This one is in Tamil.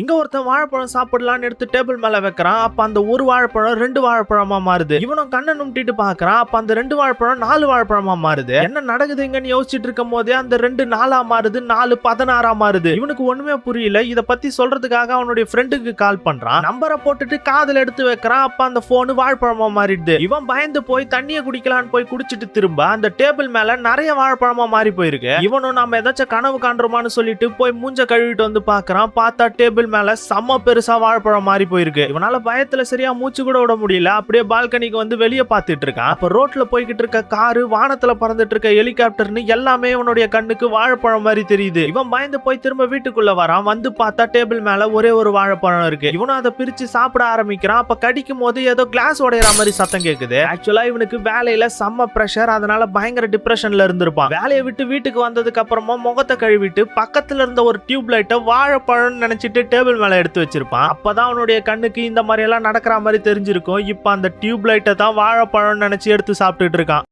இங்க ஒருத்தன் வாழைப்பழம் சாப்பிடலாம்னு எடுத்து டேபிள் மேல வைக்கிறான். அப்ப அந்த ஒரு வாழைப்பழம் ரெண்டு வாழைப்பழமா மாறுது. இவனும் கண்ணை நும்பிட்டு பாக்குறான் அப்ப அந்த ரெண்டு வாழைப்பழம் நாலு வாழைப்பழமா மாறுது. என்ன நடக்குதுங்கன்னு யோசிச்சுட்டு இருக்கும் போதே அந்த ரெண்டு நாலா மாறுது நாலு பதினாறா மாறுது. இவனுக்கு ஒண்ணுமே புரியல. இத பத்தி சொல்றதுக்காக அவனுடைய ஃப்ரெண்டுக்கு கால் பண்றான். நம்பரை போட்டுட்டு காதல் எடுத்து வைக்கிறான். அப்ப அந்த போனு வாழைப்பழமா மாறிடுது. இவன் பயந்து போய் தண்ணியை குடிக்கலான்னு போய் குடிச்சிட்டு திரும்ப அந்த டேபிள் மேல நிறைய வாழைப்பழமா மாறி போயிருக்கு. இவனும் நாம ஏதாச்சும் கனவு காண்றோமான்னு சொல்லிட்டு போய் மூஞ்ச கழுவிட்டு வந்து பாக்குறான் பார்த்தா டேபிள் மேல செம்ம பெருசா வாழைப்பழம் மாறி போயிருக்கு. இவனால பயத்தில் சரியா மூச்சு கூட விட முடியல. அப்படியே பால்கனிக்கு வந்து வெளியே பார்த்துட்டு இருக்கான். அப்போ ரோட்டில் போய்கிட்டு இருக்க காரு வானத்தில் பறந்துட்டு இருக்க ஹெலிகாப்டர்னு எல்லாமே இவனுடைய கண்ணுக்கு வாழைப்பழம் மாதிரி தெரியுது. இவன் பயந்து போய் திரும்ப வீட்டுக்குள்ள வரான். வந்து பார்த்தா டேபிள் மேல ஒரே ஒரு வாழைப்பழம் இருக்கு. இவனும் அதை பிரிச்சு சாப்பிட ஆரம்பிக்கிறான். அப்ப கடிக்கும் போது ஏதோ கிளாஸ் உடையிற மாதிரி சத்தம் கேக்குது. ஆக்சுவலா இவனுக்கு வேலையில செம்ம ப்ரெஷர் அதனால பயங்கர டிப்ரெஷன்ல இருந்திருப்பான். வேலையை விட்டு வீட்டுக்கு வந்ததுக்கு அப்புறமா முகத்தை கழுவிட்டு பக்கத்துல இருந்த ஒரு டியூப் லைட்டை வாழைப்பழம்னு நினைச்சிட்டு டேபிள் மேலே எடுத்து வச்சிருப்பான். அப்பதான் அவனுடைய கண்ணுக்கு இந்த மாதிரி எல்லாம் நடக்கிற மாதிரி தெரிஞ்சிருக்கும். இப்போ அந்த டியூப் லைட்டை தான் வாழைப்பழம்னு நினச்சி எடுத்து சாப்பிட்டுட்டு இருக்கான்.